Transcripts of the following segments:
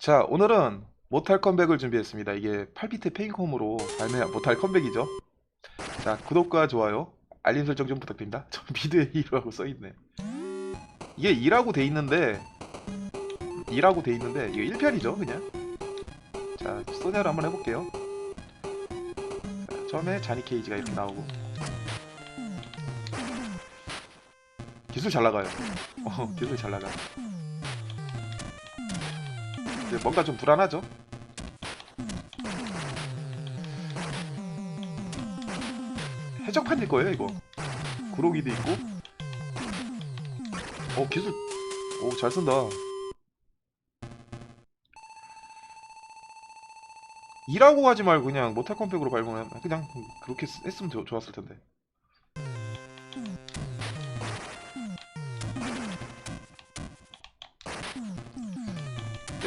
자, 오늘은 모탈 컴백을 준비했습니다. 이게 8비트 페인컴으로 발매 모탈 컴백이죠. 자, 구독과 좋아요, 알림 설정 좀 부탁드립니다. 저 미드에 2라고 써있네. 이게 2라고 돼 있는데 2라고 돼 있는데 이거 1편이죠, 그냥. 자, 소냐를 한번 해볼게요. 자, 처음에 자니 케이지가 이렇게 나오고 기술 잘 나가요. 어, 기술 잘 나가. 뭔가 좀 불안하죠? 해적판일 거예요 이거. 구로기도 있고. 어 기술. 오잘 쓴다. 일하고 가지 말고 그냥 모탈 컴팩으로 발명하면 그냥 그렇게 쓰- 했으면 좋- 좋았을 텐데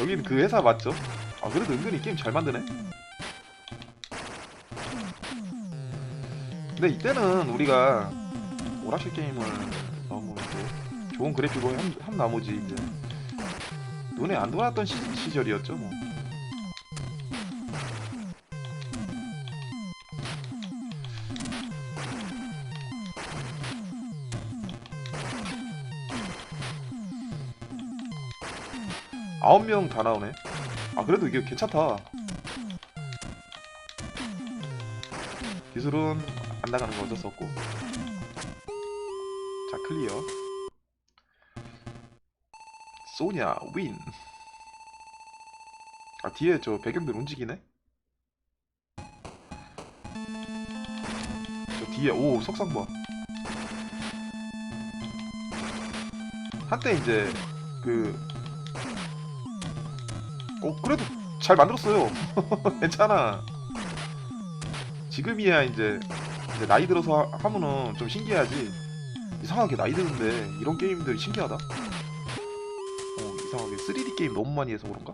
여긴 그 회사 맞죠? 아 그래도 은근히 게임 잘 만드네. 근데 이때는 우리가 오락실 게임을 너무 좋은 그래픽으로 한, 한 나머지 이제 눈에 안 들어왔던 시, 시절이었죠 뭐. 아홉 명 다 나오네. 아 그래도 이게 괜찮다. 기술은 안 나가는 거 어쩔 수 없고. 자 클리어. 소냐 윈. 아 뒤에 저 배경들 움직이네. 저 뒤에 오 석상 봐. 한때 이제 그 어, 그래도 잘 만들었어요. 괜찮아. 지금이야 이제, 이제 나이 들어서 하, 하면은 좀 신기하지. 이상하게 나이 드는데 이런 게임들이 신기하다. 어, 이상하게 3D 게임 너무 많이 해서 그런가?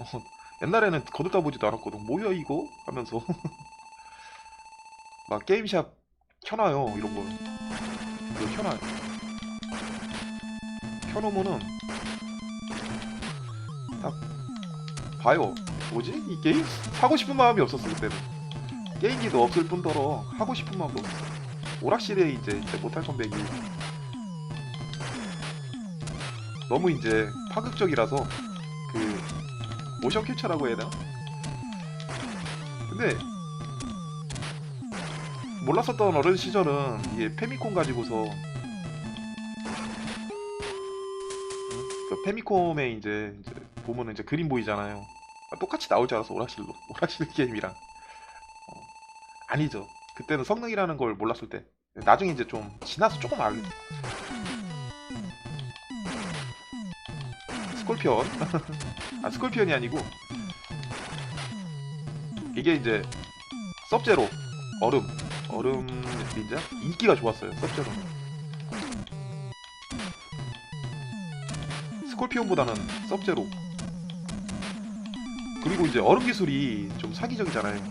어, 옛날에는 거들떠 보지도 않았거든. 뭐야 이거? 하면서 막 게임샵 켜놔요 이런 거. 이거 켜놔요. 켜놓으면은 봐요. 뭐지? 이 게임? 사고 싶은 마음이 없었어 그때는. 게임기도 없을 뿐더러 하고 싶은 마음도 없었어. 오락실에 이제, 못할 컴백이 너무 이제 파극적이라서 그 모션 캡처라고 해야 되나? 근데 몰랐었던 어른 시절은 이게 페미콘 가지고서 응? 그 페미콤에 이제, 이제 보면은 이제 그림 보이잖아요. 아, 똑같이 나올 줄 알았어 오락실로 오락실 게임이랑. 어, 아니죠. 그때는 성능이라는 걸 몰랐을 때. 나중에 이제 좀 지나서 조금 알게 스콜피언? 아 스콜피언이 아니고. 이게 이제 섭제로. 얼음. 얼음 닌자 인기가 좋았어요 섭제로. 스콜피온보다는 섭제로 그리고 이제 얼음 기술이 좀 사기적이잖아요.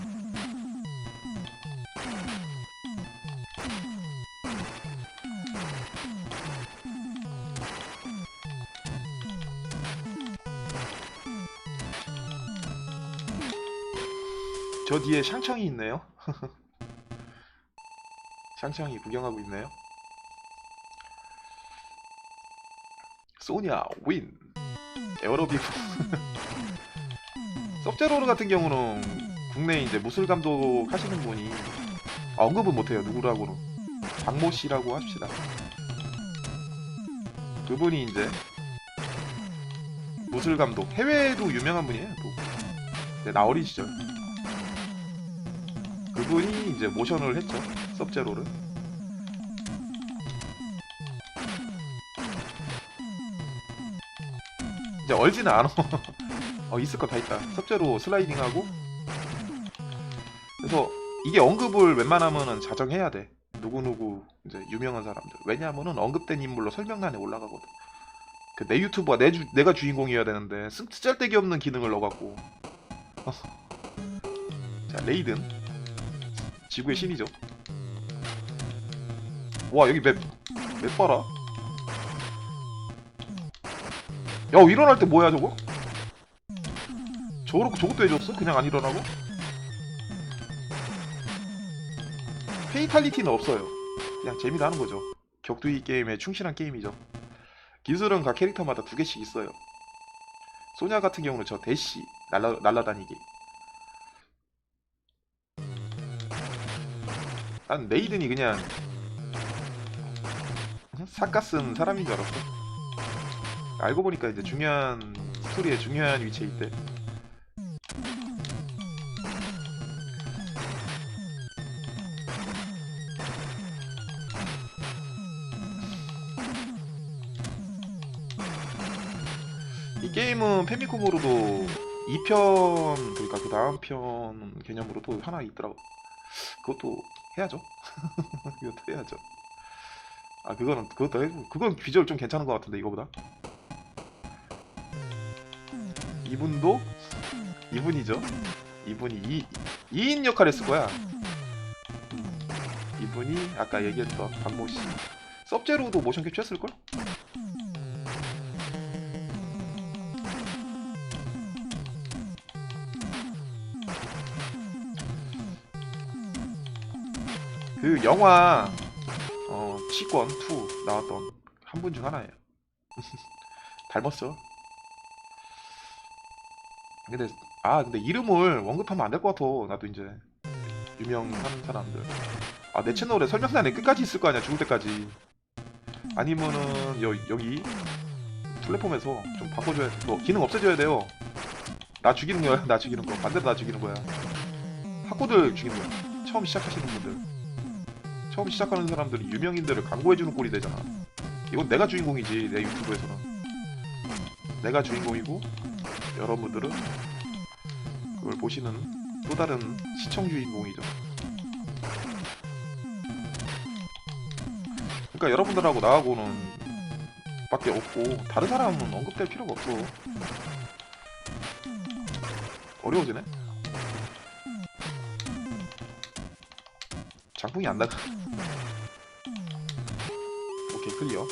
저 뒤에 샹청이 있네요. 샹청이 구경하고 있네요. 소냐 윈 에어로빅 섭제로르 같은 경우는 국내 이제 무술 감독 하시는 분이 아, 언급은 못해요 누구라고는 박모 씨라고 합시다. 그분이 이제 무술 감독 해외에도 유명한 분이에요. 또 네, 나 어린 시절 그분이 이제 모션을 했죠 섭제로를. 이제 얼지는 않아. 어 있을 거 다 있다. 섭제로 슬라이딩하고 그래서 이게 언급을 웬만하면은 자정해야 돼. 누구 누구 이제 유명한 사람들. 왜냐하면은 언급된 인물로 설명란에 올라가거든. 그 내 유튜브가 내 주, 내가 주인공이어야 되는데 쓴 쓸데기 없는 기능을 넣어갖고. 어. 자 레이든 지구의 신이죠. 와 여기 맵 맵 봐라. 야 일어날 때 뭐야 저거? 저거 저것도 해줬어? 그냥 안 일어나고? 페이탈리티는 없어요. 그냥 재미로 하는 거죠. 격투기 게임에 충실한 게임이죠. 기술은 각 캐릭터마다 두 개씩 있어요. 소냐 같은 경우는 저 대시 날라 날라다니기. 난 메이든이 그냥 삭가 쓴 사람인 줄 알았어. 알고 보니까 이제 중요한 스토리에 중요한 위치에 있대. 페미콤으로도 2편 그러니까 그 다음 편 개념으로 또 하나 있더라고. 그것도 해야죠. 이것도 해야죠. 아 그거는 그것도 해 그건 비주얼 좀 괜찮은 것 같은데 이거보다. 이분도 이분이죠. 이분이 이 2인 역할 했을 거야. 이분이 아까 얘기했던 박모 씨. 섭제로도 모션 캡처 했을 걸? 그 영화 어 치권 2 나왔던 한 분 중 하나예요. 닮았어. 근데 아 근데 이름을 언급하면 안 될 것 같아. 나도 이제 유명한 사람들. 아 내 채널에 설명란에 끝까지 있을 거 아니야 죽을 때까지. 아니면은 여, 여기 플랫폼에서 좀 바꿔줘야 너 기능 없애줘야 돼요. 나 죽이는 거야. 나 죽이는 거. 반대로 나 죽이는 거야. 학고들 죽이는 거야. 처음 시작하시는 분들. 처음 시작하는 사람들이 유명인들을 광고해주는 꼴이 되잖아. 이건 내가 주인공이지 내 유튜브에서는. 내가 주인공이고 여러분들은 그걸 보시는 또 다른 시청 주인공이죠. 그러니까 여러분들하고 나하고는 밖에 없고 다른 사람은 언급될 필요가 없어. 어려워지네. 장풍이 안 나가. 오케이 클리어.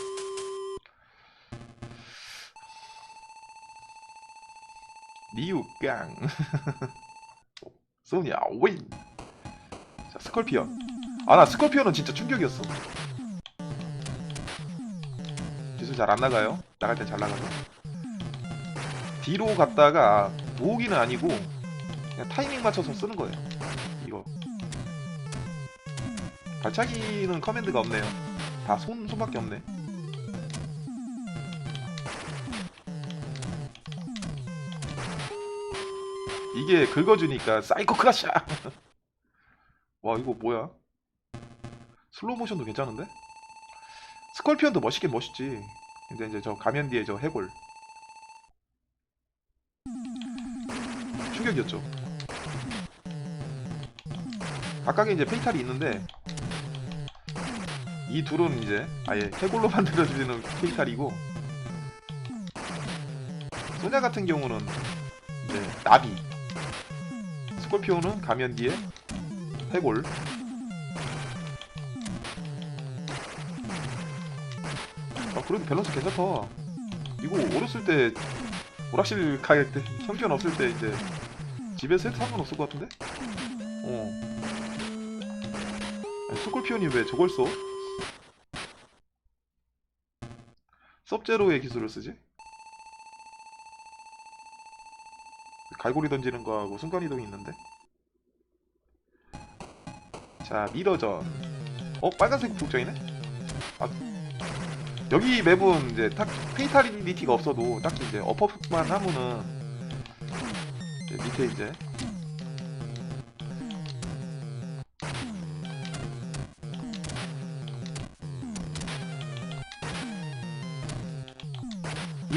리우깡 소냐 윈. 자 스컬피언. 아 나 스컬피언은 진짜 충격이었어. 기술 잘 안 나가요. 나갈 때 잘 나가죠. 뒤로 갔다가 모으기는 아니고 그냥 타이밍 맞춰서 쓰는 거예요. 발차기는 커맨드가 없네요. 다 손, 손밖에 없네. 이게 긁어주니까 사이코 크라샤! 와, 이거 뭐야? 슬로우 모션도 괜찮은데? 스컬피언도 멋있긴 멋있지. 근데 이제 저 가면 뒤에 저 해골. 충격이었죠. 각각에 이제 페이탈이 있는데 이 둘은 이제 아예 해골로 만들어지는 페이탈이고 소냐 같은 경우는 이제 나비 스콜피오는 가면 뒤에 해골 아 그래도 밸런스 괜찮다 이거 어렸을 때 오락실 가게 때 형편 없을 때 이제 집에서 해도 상관없을 것 같은데? 어 스콜피온이 왜 저걸 써? 섭제로의 기술을 쓰지? 갈고리 던지는 거하고 순간이동이 있는데 자 미러전 어? 빨간색 복장이네? 아 여기 맵은 이제 딱 페이탈리티가 없어도 딱 이제 어퍼만 하면은 이제 밑에 이제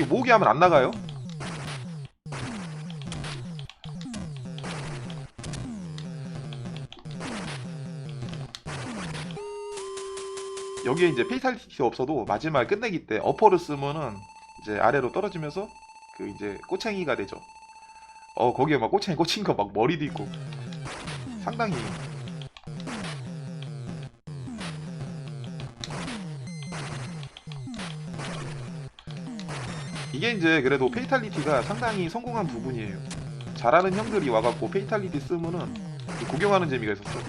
모으기 하면 안 나가요? 여기에 이제 페이탈리티 없어도 마지막 끝내기 때 어퍼를 쓰면은 이제 아래로 떨어지면서 그 이제 꼬챙이가 되죠. 어 거기에 막 꼬챙이 꽂힌 거 막 머리도 있고 상당히 이게 이제 그래도 페이탈리티가 상당히 성공한 부분이에요. 잘하는 형들이 와갖고 페이탈리티 쓰면은 그 구경하는 재미가 있었어.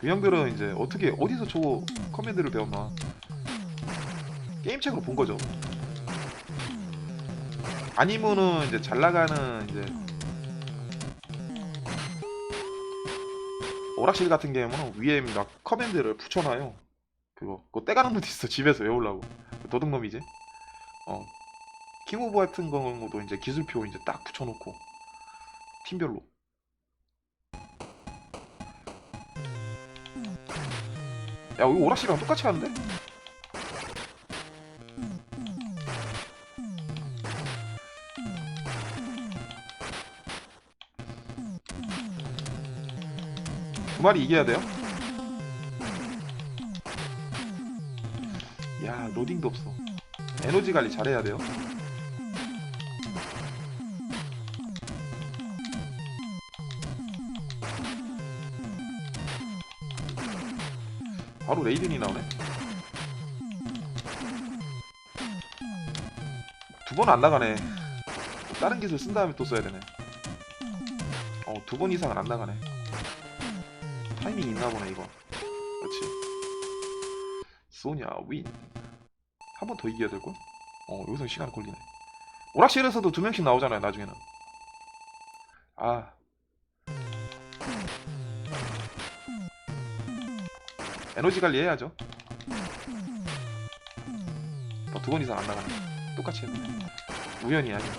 그 형들은 이제 어떻게 어디서 저 커맨드를 배웠나 게임책으로 본 거죠. 아니면은 이제 잘 나가는 이제 오락실 같은 경우는 위에 막 커맨드를 붙여놔요. 그거 그거 떼가는 놈도 있어 집에서 외우려고 도둑놈이지. 어 킹 오브 같은 경우도 이제 기술표 이제 딱 붙여놓고 팀별로. 야 이거 오락실이랑 똑같이 하는데? 두 마리 이겨야 돼요? 야 로딩도 없어. 에너지 관리 잘해야 돼요. 바로 레이든이 나오네. 두 번 안 나가네. 다른 기술 쓴 다음에 또 써야 되네. 어 두 번 이상은 안 나가네. 타이밍 있나 보네 이거 소냐 윈. 한 번 더 이겨야 될걸? 어 여기서 시간 걸리네. 오락실에서도 두 명씩 나오잖아요 나중에는. 아. 에너지 관리 해야죠. 어, 두번 이상 안 나가네. 똑같이 했네. 우연이 아니야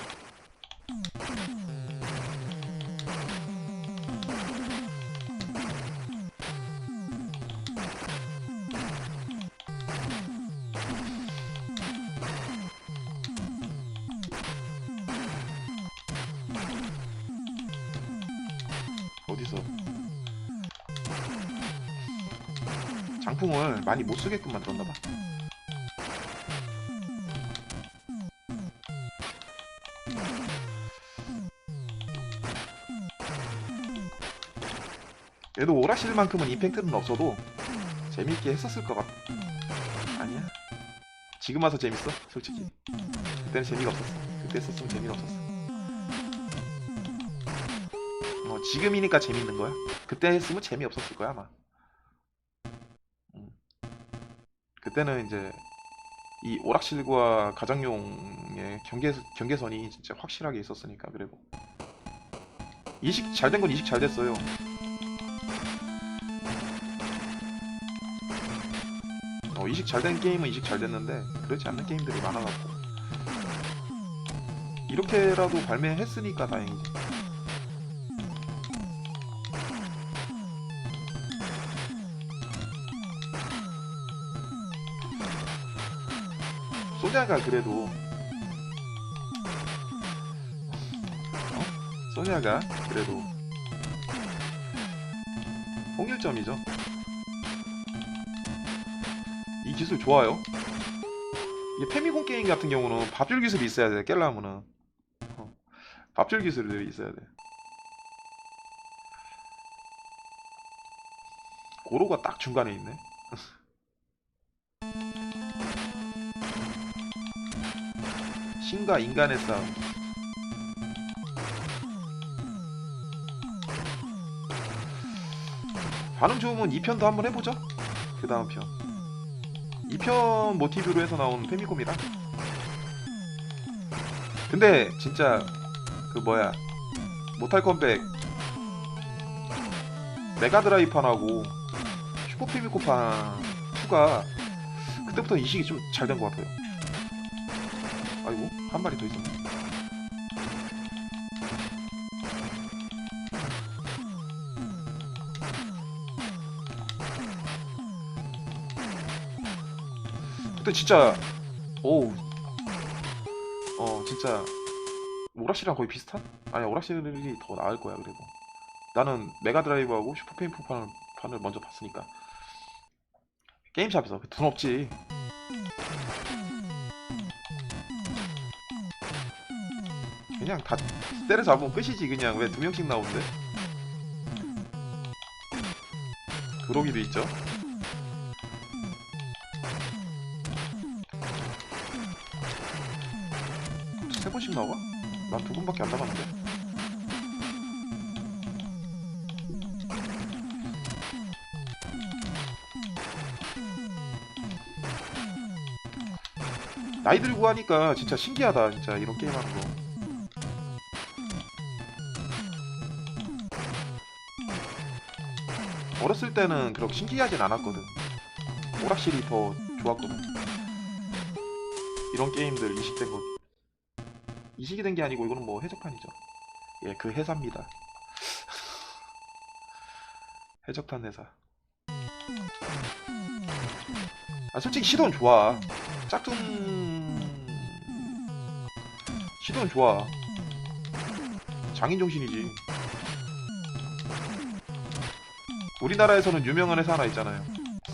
장풍을 많이 못 쓰게끔 만들었나 봐. 얘도 오락실만큼은 임팩트는 없어도 재밌게 했었을 것 같... 아니야? 지금 와서 재밌어? 솔직히. 그때는 재미가 없었어. 그때 했었으면 재미가 없었어. 어, 지금이니까 재밌는 거야? 그때 했으면 재미없었을 거야 아마 그때는 이제 이 오락실과 가정용의 경계, 경계선이 진짜 확실하게 있었으니까 그리고 이식 잘 된 건 이식 잘 됐어요. 어, 이식 잘 된 게임은 이식 잘 됐는데 그렇지 않는 게임들이 많아갖고. 이렇게라도 발매했으니까 다행이지 소냐가 그래도 어? 소냐가 그래도 홍일점이죠? 이 기술 좋아요. 이 페미콘 게임 같은 경우는 밥줄 기술이 있어야 돼 깰라면은. 어, 밥줄 기술들이 있어야 돼. 고로가 딱 중간에 있네 신과 인간의 싸움. 반응 좋으면 2편도 한번 해보죠. 그 다음 편. 2편 모티브로 해서 나온 페미콤이라. 근데 진짜 그 뭐야 모탈 컴백 메가드라이판하고 슈퍼 페미코판 2가 그때부터 이식이 좀 잘 된 것 같아요. 아이고 한 마리 더 있었네. 그때 진짜 오우. 어 진짜. 오락실이랑 거의 비슷한? 아니 오락실이 더 나을 거야 그래도. 나는 메가드라이브하고 슈퍼페인프 판을, 판을 먼저 봤으니까. 게임샵에서 돈 없지 그냥 다 때려잡으면 끝이지 그냥 왜 두 명씩 나오는데 그러기도 있죠 세 번씩 나와? 난두 분밖에 안 남았는데. 나이 들고 하니까 진짜 신기하다 진짜 이런 게임 하는 거. 어렸을 때는 그렇게 신기하진 않았거든. 오락실이 더 좋았거든. 이런 게임들 이식된 거. 이식이 된 게 아니고 이거는 뭐 해적판이죠. 예, 그 회사입니다. 해적판 회사. 아, 솔직히 시도는 좋아. 짝퉁 시도는 좋아. 장인 정신이지. 우리나라에서는 유명한 회사 하나 있잖아요.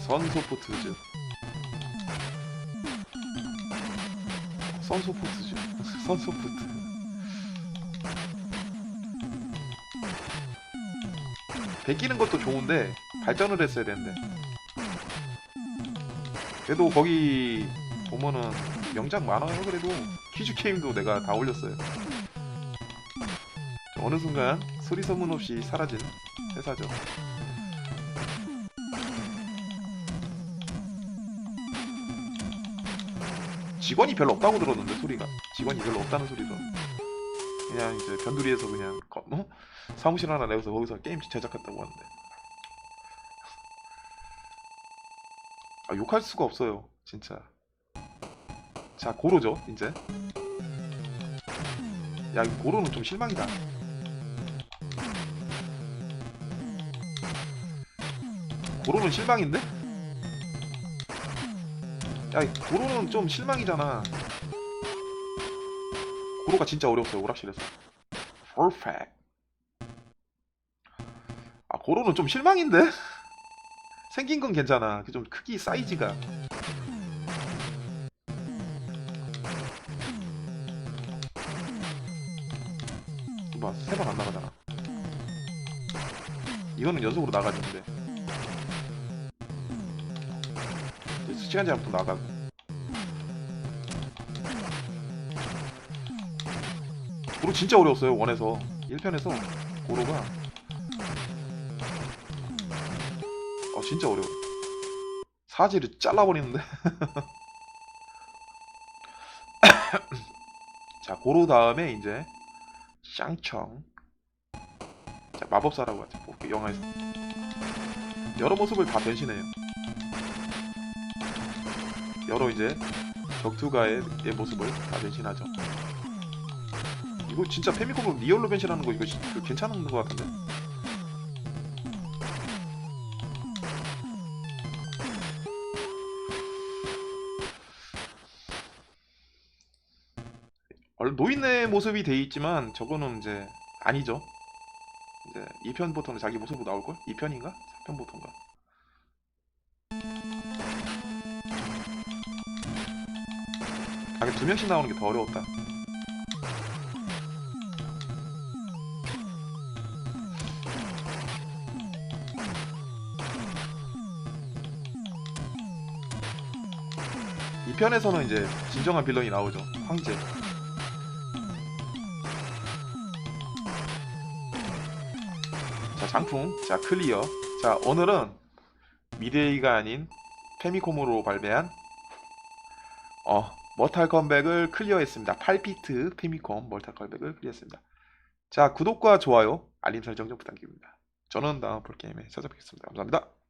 선소포트즈. 선소포트즈. 선소포트. 베끼는 것도 좋은데 발전을 했어야 되는데. 그래도 거기 보면은 명작 많아요. 그래도 퀴즈 게임도 내가 다 올렸어요. 어느 순간 소리 소문 없이 사라진 회사죠. 직원이 별로 없다고 들었는데 소리가. 직원이 별로 없다는 소리 들었 그냥 이제 변두리에서 그냥 거- 어? 사무실 하나 내서 거기서 게임 제작했다고 하는데. 아 욕할 수가 없어요 진짜. 자 고로죠 이제. 야 고로는 좀 실망이다 고로는 실망인데? 야, 이 고로는 좀 실망이잖아. 고로가 진짜 어려웠어요, 오락실에서. Perfect. 아, 고로는 좀 실망인데? 생긴 건 괜찮아. 그 좀 크기, 사이즈가. 봐, 세번 안 나가잖아. 이거는 연속으로 나가지는데. 시간 제한부터 나가고. 고로 진짜 어려웠어요 원에서. 1편에서 고로가. 어 진짜 어려워. 사지를 잘라버리는데. 자 고로 다음에 이제 샹청. 자 마법사라고 하죠. 그 영화에서. 여러 모습을 다 변신해요 여러 이제 격투가의 의 모습을 다 변신하죠. 이거 진짜 페미콤으로 리얼로 변신하는 거 이거 괜찮은 거 같은데. 얼- 노인의 모습이 돼 있지만 저거는 이제 아니죠. 이제 2편부터는 자기 모습으로 나올 걸? 2편인가? 3편부터인가? 아, 두 명씩 나오는 게 더 어려웠다. 이 편에서는 이제 진정한 빌런이 나오죠. 황제. 자, 장풍. 자, 클리어. 자, 오늘은 미래이가 아닌 페미콤으로 발매한 어, 머탈 컴백을 클리어했습니다. 8비트 페미콤 머탈 컴백을 클리어했습니다. 자, 구독과 좋아요, 알림 설정 좀 부탁드립니다. 저는 다음 볼 게임에 찾아뵙겠습니다. 감사합니다.